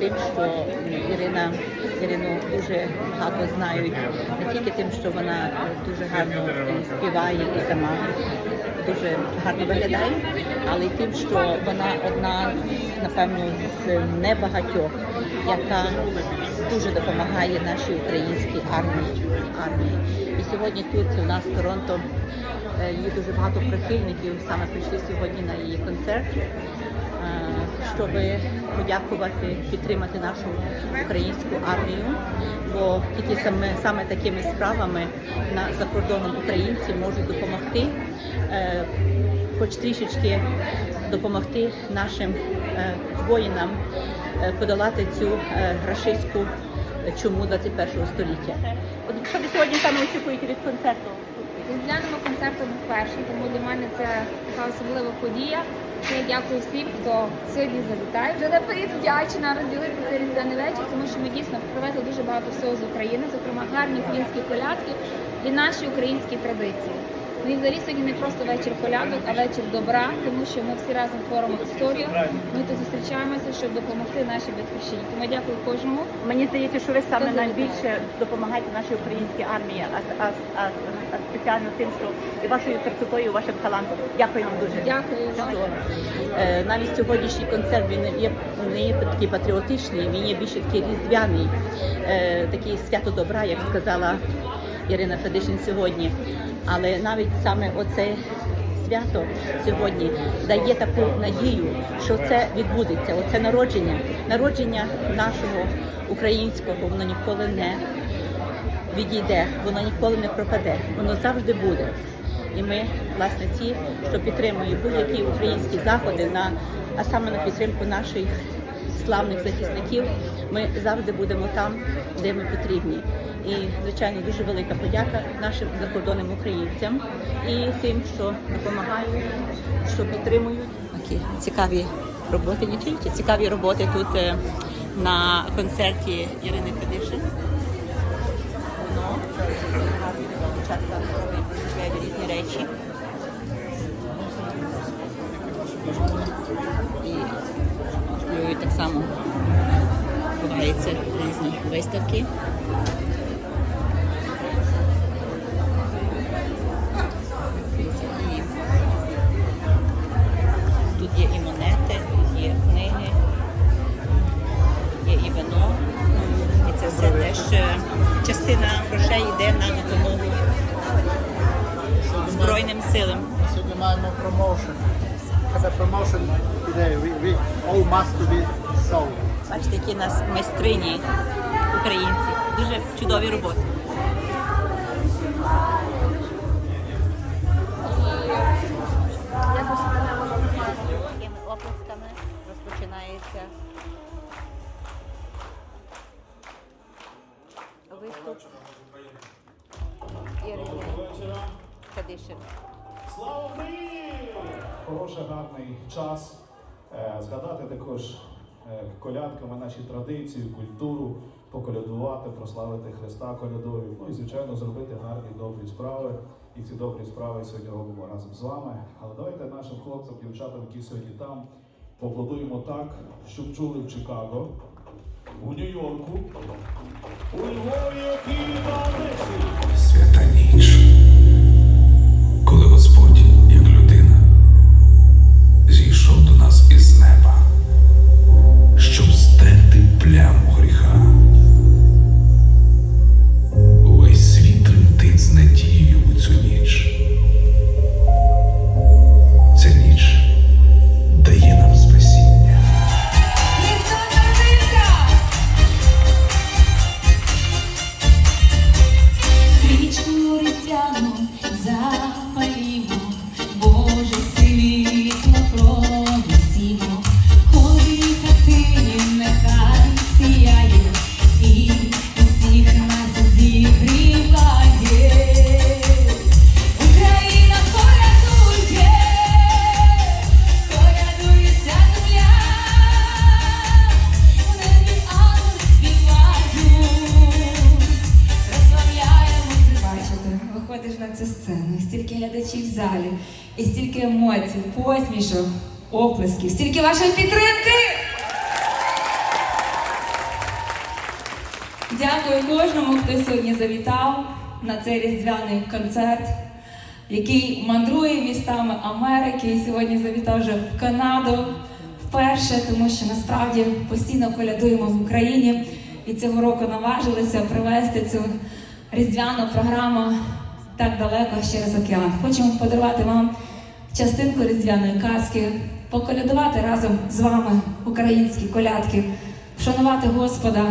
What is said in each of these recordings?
тим, що Ірина Ірину дуже багато знають не тільки тим, що вона дуже гарно співає і сама дуже гарно виглядає, але й тим, що вона одна напевно з небагатьох, яка дуже допомагає нашій українській армії. армії. І сьогодні тут у нас в Торонто е, є дуже багато прихильників. Саме прийшли сьогодні на її концерт, е, щоб подякувати, підтримати нашу українську армію. Бо тільки саме саме такими справами на за кордоном українці можуть допомогти, е, хоч трішечки допомогти нашим е, воїнам е, подолати цю е, рашистську чуму 21 століття. От що ви сьогодні саме очікуєте від концерту? Різдвяному концерту був перший, тому для мене це така особлива подія. Я дякую всім, хто сьогодні завітає. Вже наперед вдячна розділити цей різдвяний вечір, тому що ми дійсно привезли дуже багато всього з України, зокрема гарні українські колядки і наші українські традиції. І взагалі сьогодні не просто вечір колядок, а вечір добра, тому що ми всі разом творимо історію. Ми тут зустрічаємося, щоб допомогти нашій батьківщині. Тому я дякую кожному. Мені здається, що ви саме найбільше допомагаєте нашій українській армії, а, а, а, а спеціально тим, що і вашою красотою, і вашим талантом. Дякую вам дуже. Дякую. Е, навіть сьогоднішній концерт він є не є такий патріотичний, він є більше такий різдвяний, е, такий свято добра, як сказала Ірина Федишин сьогодні. Але навіть саме оце свято сьогодні дає таку надію, що це відбудеться. Оце народження, народження нашого українського, воно ніколи не відійде, воно ніколи не пропаде, воно завжди буде. І ми, власне, ті, хто підтримує будь-які українські заходи на а саме на підтримку наших славних захисників, ми завжди будемо там, де ми потрібні. І, звичайно, дуже велика подяка нашим закордонним українцям і тим, що допомагають, що підтримують. Такі цікаві роботи, не тільки цікаві роботи тут е, на концерті Ірини гарно дівчатка різні речі. І так само буваються різні виставки. Тут є і монети, є книги, є і вино. І це все теж частина грошей йде на допомогу Збройним силам. Сьогодні маємо промоушен. Це промоушен today. We, we all must to be sold. Бачите, які у нас майстрині українці. Дуже чудові роботи. Такими оплесками розпочинається виступ Ірини Кадишин. Хороший гарний час згадати також е, колядками наші традиції, культуру, поколядувати, прославити Христа колядою. Ну і звичайно зробити гарні добрі справи. І ці добрі справи сьогодні робимо разом з вами. Але давайте нашим хлопцям, дівчатам, які сьогодні там, поаплодуємо так, щоб чули в Чикаго, у Нью-Йорку, у Львові, Києві Одесі. Стільки емоцій, посмішок, оплесків, стільки вашої підтримки. Дякую кожному, хто сьогодні завітав на цей різдвяний концерт, який мандрує містами Америки і сьогодні завітав вже в Канаду вперше, тому що насправді постійно колядуємо в Україні і цього року наважилися привезти цю різдвяну програму так далеко через океан. Хочемо подарувати вам частинку різдвяної казки, поколядувати разом з вами українські колядки, вшанувати Господа,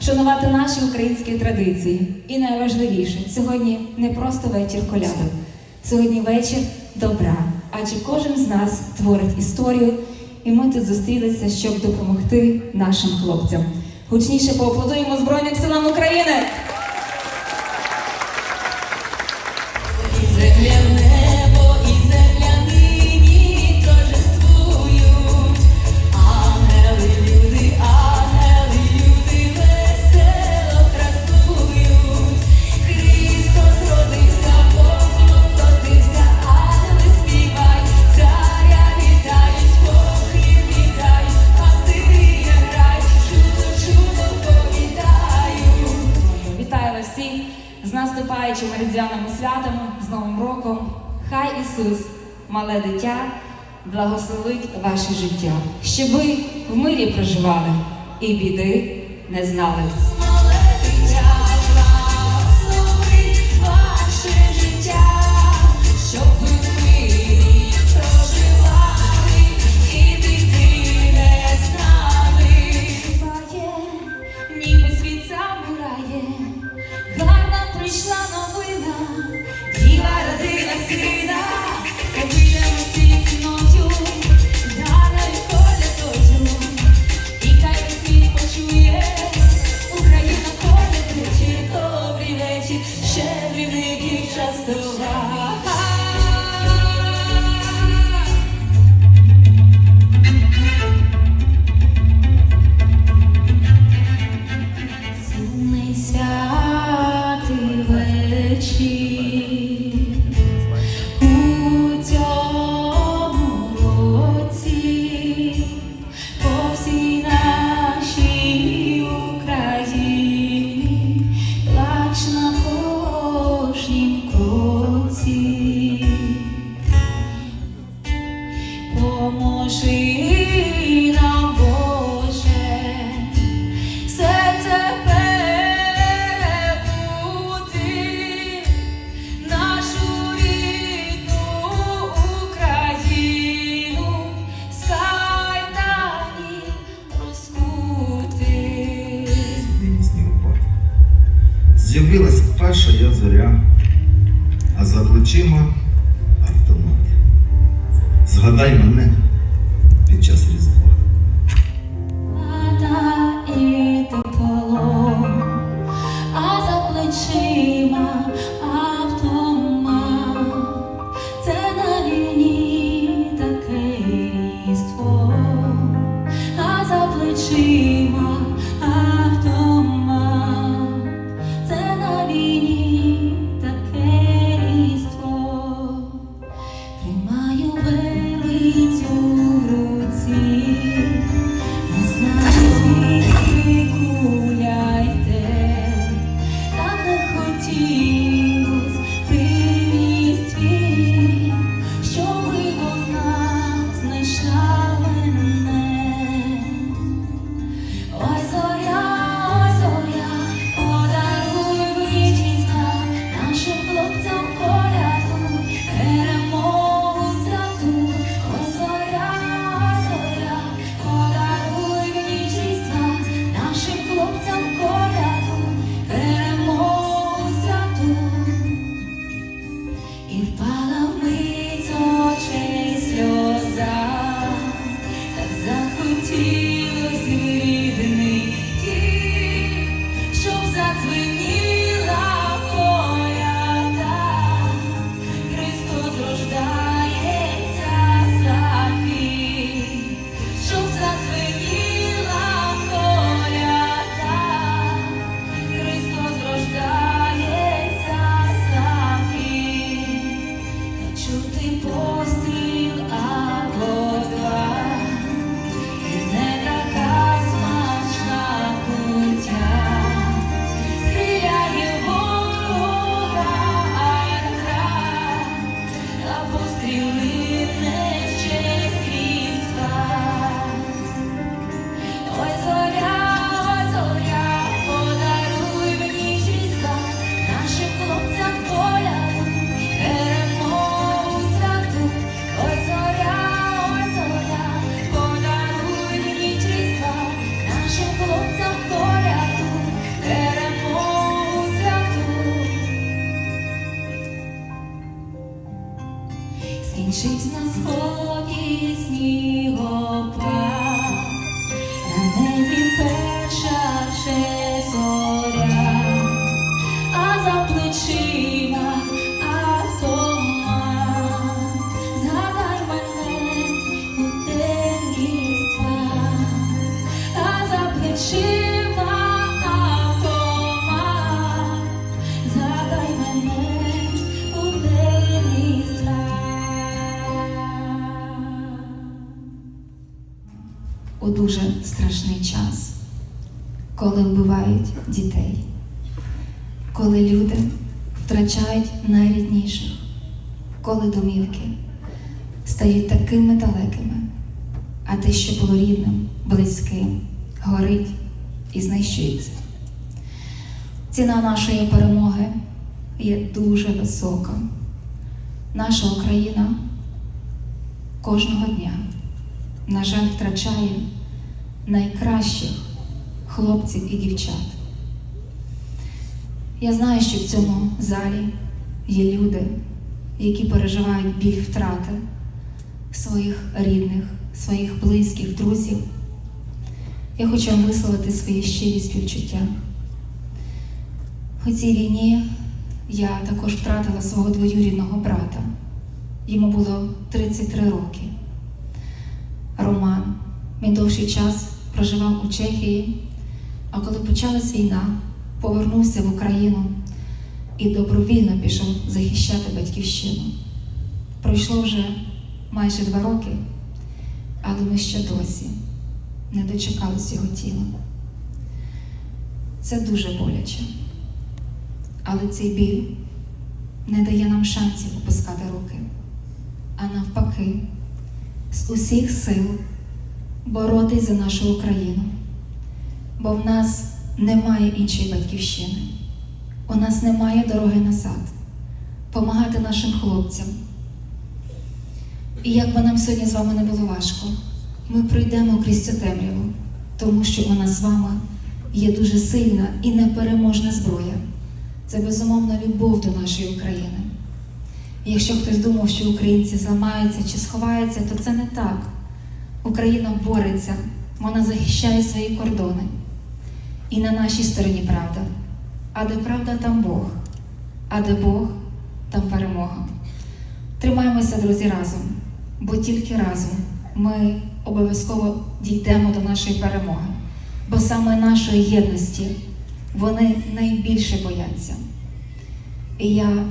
вшанувати наші українські традиції. І найважливіше, сьогодні не просто вечір колядок, сьогодні вечір добра. Адже кожен з нас творить історію, і ми тут зустрілися, щоб допомогти нашим хлопцям. Гучніше поаплодуємо Збройним силам України! З наступаючими різдвяними святами, з Новим роком. Хай Ісус, мале дитя, благословить ваше життя, щоб ви в мирі проживали і біди не знали. just a З'явилась перша я зоря, а за плечима автомат. Згадай мене дуже страшний час, коли вбивають дітей, коли люди втрачають найрідніших, коли домівки стають такими далекими, а те, що було рідним, близьким, горить і знищується. Ціна нашої перемоги є дуже висока. Наша Україна кожного дня, на жаль, втрачає найкращих хлопців і дівчат. Я знаю, що в цьому залі є люди, які переживають біль втрати своїх рідних, своїх близьких, друзів. Я хочу вам висловити свої щирі співчуття. У цій війні я також втратила свого двоюрідного брата. Йому було 33 роки. Роман. Він довший час проживав у Чехії, а коли почалась війна, повернувся в Україну і добровільно пішов захищати батьківщину. Пройшло вже майже два роки, але ми ще досі не дочекались його тіла. Це дуже боляче. Але цей біль не дає нам шансів опускати руки, а навпаки, з усіх сил боротись за нашу Україну. Бо в нас немає іншої батьківщини, у нас немає дороги назад, помагати нашим хлопцям. І як би нам сьогодні з вами не було важко, ми пройдемо крізь цю темряву, тому що у нас з вами є дуже сильна і непереможна зброя. Це безумовна любов до нашої України. І якщо хтось думав, що українці зламаються чи сховаються, то це не так. Україна бореться, вона захищає свої кордони. І на нашій стороні правда. А де правда, там Бог. А де Бог, там перемога. Тримаємося, друзі, разом, бо тільки разом ми обов'язково дійдемо до нашої перемоги. Бо саме нашої єдності вони найбільше бояться. І я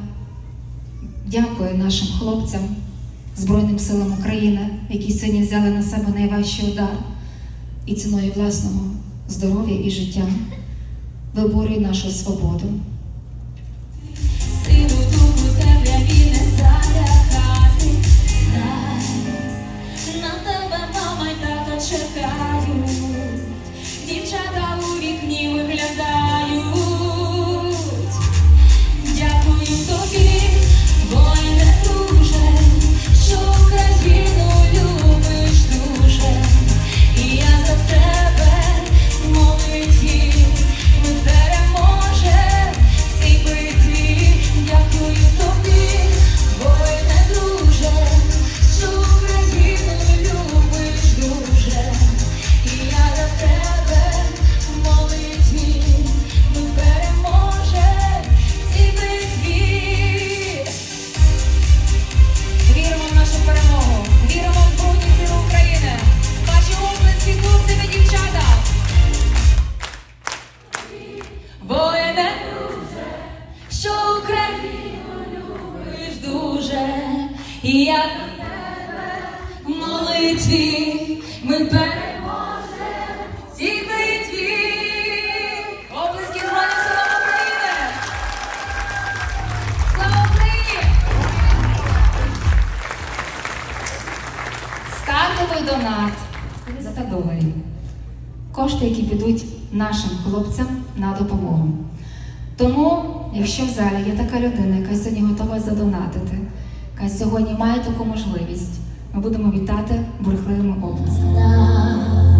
дякую нашим хлопцям, Збройним силам України, які сьогодні взяли на себе найважчий удар і ціною власного здоров'я і життя виборюють нашу свободу. За та доларів. Кошти, які підуть нашим хлопцям на допомогу. Тому, якщо в залі є така людина, яка сьогодні готова задонатити, яка сьогодні має таку можливість, ми будемо вітати бурхливими оплесками.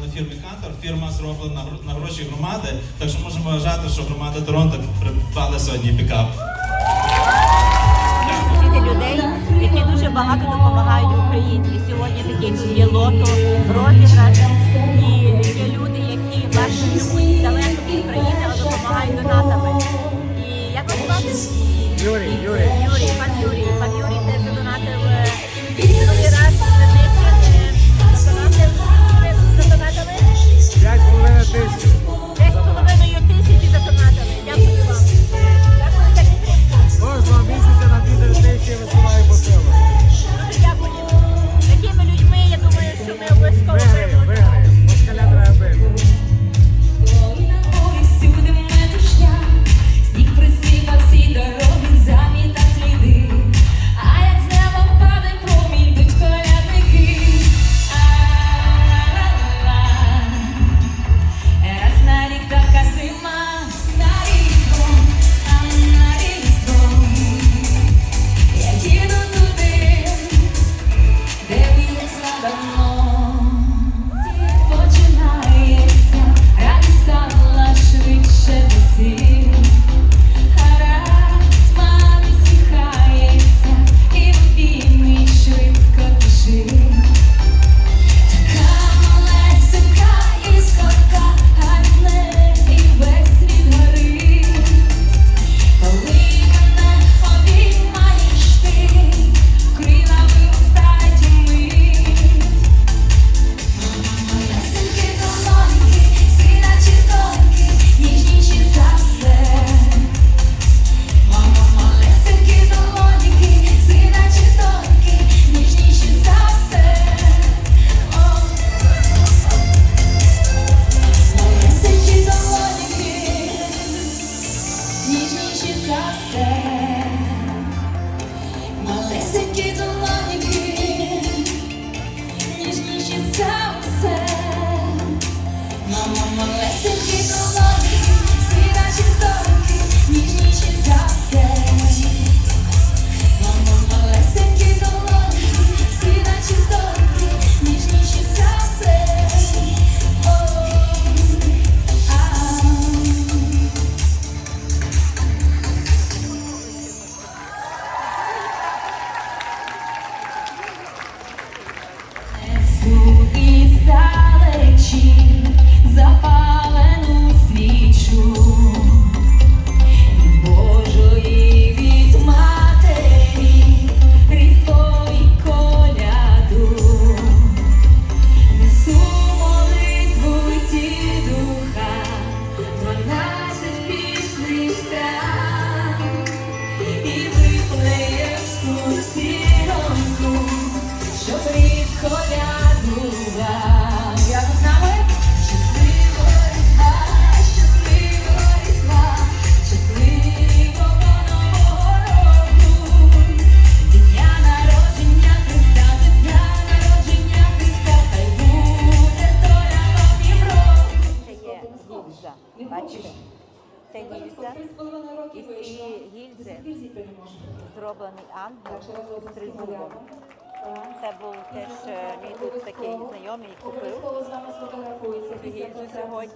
На фірмі Катор. Фірма зроблена на гроші громади. Так що можемо вважати, що громада Торонто придбала сьогодні пікап. Скільки людей, які дуже багато допомагають Україні. І сьогодні такі тут є лото, розіграш. І є люди, які власне живуть далеко від України, але допомагають донатами. І як вас звати? Юрій, Юрій. Юрій, пан Юрій, пан Юрій. Peace.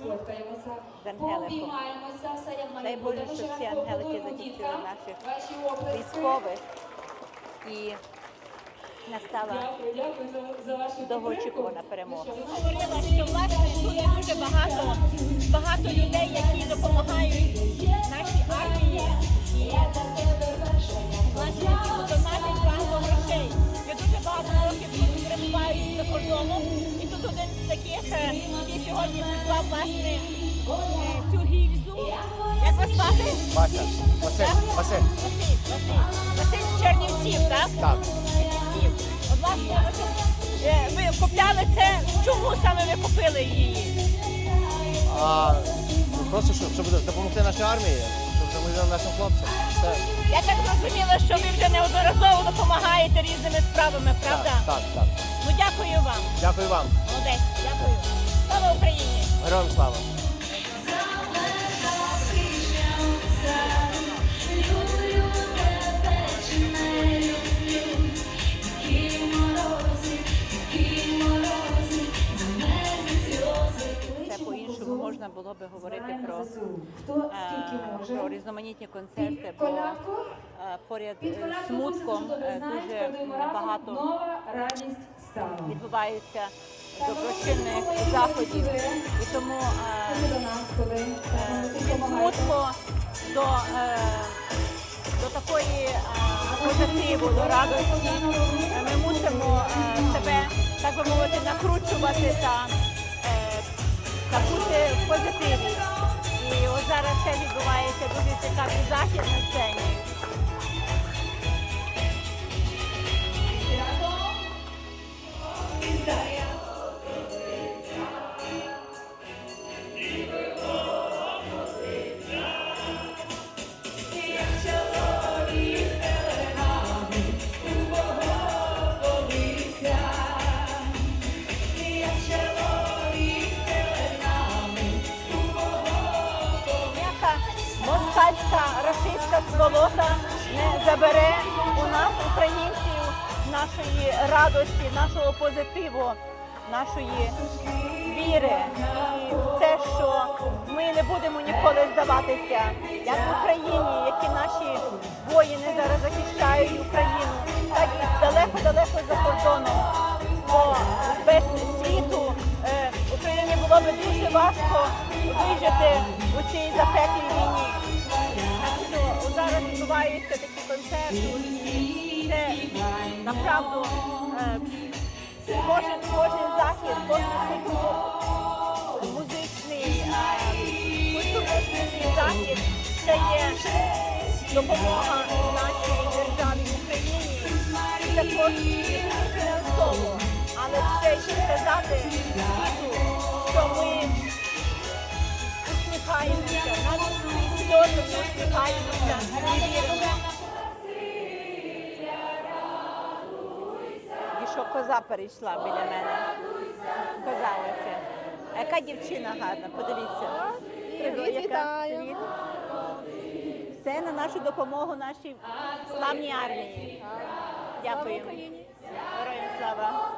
сфоткаємося, пообіймаємося, все як має бути. Ми ще раз поаплодуємо діткам, ваші. І настала дякую, дякую довгоочікувана перемога. Говорила, що власне тут дуже багато, багато людей, які допомагають. Просто щоб, щоб допомогти нашій армії, щоб допомогти нашим хлопцям. Все. Я так зрозуміла, що ви вже неодноразово допомагаєте різними справами, правда? Так, так, так. Ну дякую вам. Дякую вам. Молодець, дякую. Слава Україні! Героям слава! Хто скільки може. про різноманітні концерти, е, поряд з смутком дуже е, дуже багато нова радість стала. відбувається доброчинних заходів. І тому е, е, смутку до, до такої позитиву, до радості. Ми мусимо себе, так би мовити, накручувати та, та бути в позитиві. І от зараз ще відбувається дуже цікавий захід на сцені. Нашої віри і в те, що ми не будемо ніколи здаватися, як в Україні, які наші воїни зараз захищають Україну, так і далеко-далеко за кордоном. Бо без світу е, Україні було би дуже важко вижити у цій запеклій війні. Так що зараз відбуваються такі концерти. Це направду е, кожен, кожен захід, кожен музичний, е, захід це є допомога нашій державі Україні і також фінансово. Але ще й сказати світу, що ми усміхаємося, навіть сльози усміхаємося і віримо. Коза перейшла біля мене. Коза ось. Яка дівчина гарна, подивіться. Привіт, вітаю. Все на нашу допомогу нашій славній армії. Дякую. Героям слава.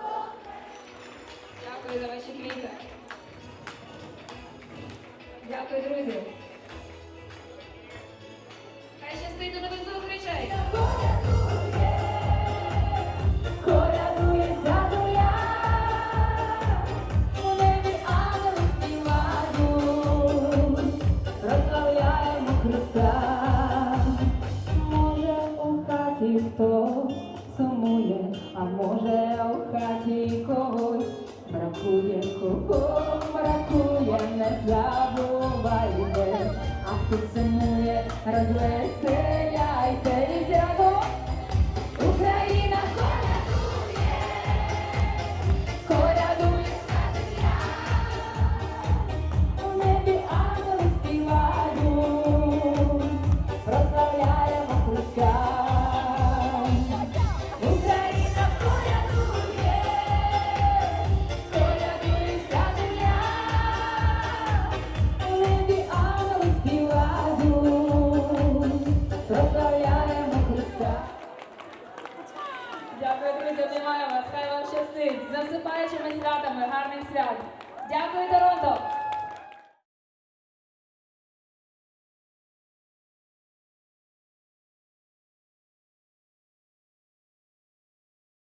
Дякую за ваші квіти. Дякую, друзі. Хай щастить до нових зустрічей! Бракує, кого бракує, не забувайте, а хто сумує, розвеселяйте